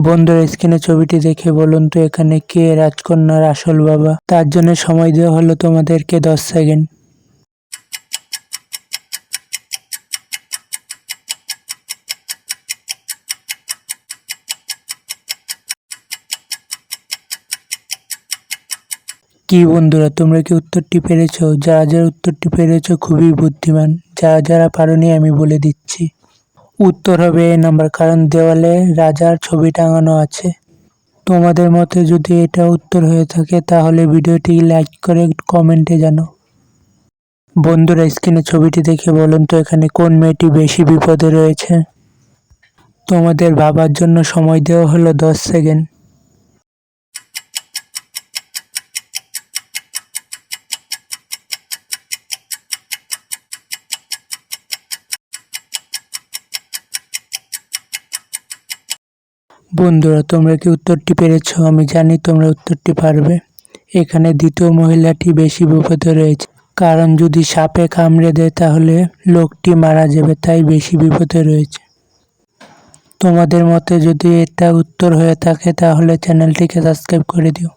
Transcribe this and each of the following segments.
বন্ধুরা স্ক্রিনে ছবিটি দেখে বলুন তো এখানে কে রাজকন্যার আসল বাবা? তার জন্য সময় দেওয়া হলো তোমাদেরকে দশ সেকেন্ড। কি বন্ধুরা, তোমরা কি উত্তরটি পেরেছ? যারা যারা উত্তরটি পেরেছ, খুবই বুদ্ধিমান। যারা যারা পারোনি আমি বলে দিচ্ছি। উত্তর হবে এই নাম্বার, কারণ দেওয়ালে রাজার ছবি টাঙানো আছে। তোমাদের মতে যদি এটা উত্তর হয়ে থাকে, তাহলে ভিডিওটি লাইক করে কমেন্টে জানো বন্ধুরা, স্ক্রিনে ছবিটি দেখে বলুন তো, এখানে কোন মেয়েটি বেশি বিপদে রয়েছে? তোমাদের ভাবার জন্য সময় দেওয়া হলো দশ সেকেন্ড। বন্ধুরা, তোমরা কি উত্তরটি পেরেছ? আমি জানি তোমরা উত্তরটি পারবে। এখানে দ্বিতীয় মহিলাটি বেশি বিপদে রয়েছে। কারণ যদি সাপে কামড়ে দেয়, তাহলে লোকটি মারা যাবে, তাই বেশি বিপদে রয়েছে। তোমাদের মতে যদি এটা উত্তর হয়ে থাকে, তাহলে চ্যানেলটিকে সাবস্ক্রাইব করে দিও।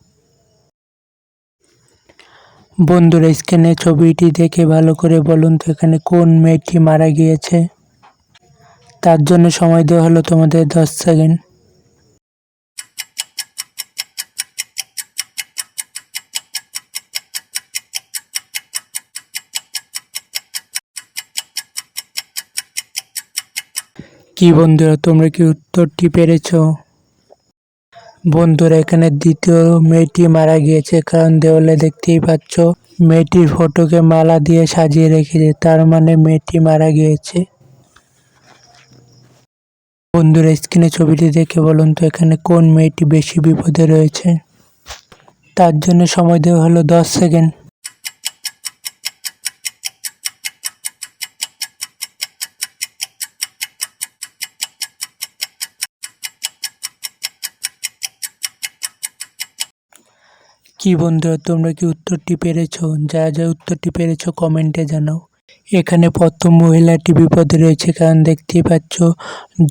বন্ধুরা, স্ক্রিনে ছবিটি দেখে ভালো করে বলুন তো, এখানে কোন মেয়েটি মারা গিয়েছে? তার জন্য সময় দেওয়া হলো তোমাদের দশ সেকেন্ড। কি বন্ধুরা, তোমরা কি উত্তরটি পেরেছ? বন্ধুরা, এখানে দ্বিতীয় মেয়েটি মারা গিয়েছে, কারণ দেওয়ালে দেখতেই পাচ্ছ, মেয়েটির ফটোকে মালা দিয়ে সাজিয়ে রেখেছে, তার মানে মেয়েটি মারা গিয়েছে। বন্ধুরা, স্ক্রিনে ছবিটি দেখে বলুন তো, এখানে কোন মেয়েটি বেশি বিপদে রয়েছে? তার জন্য সময় দেওয়া হলো দশ সেকেন্ড। কি বন্ধুরা তোমরা কি উত্তরটি পেরেছ? যা যা উত্তরটি পেরেছ, কমেন্টে জানাও। এখানে প্রথম মহিলাটি বিপদে রয়েছে, কারণ দেখতেই পাচ্ছ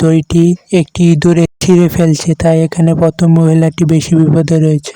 দইটি একটি ইঁদুরে ছিঁড়ে ফেলছে, তাই এখানে প্রথম মহিলাটি বেশি বিপদে রয়েছে।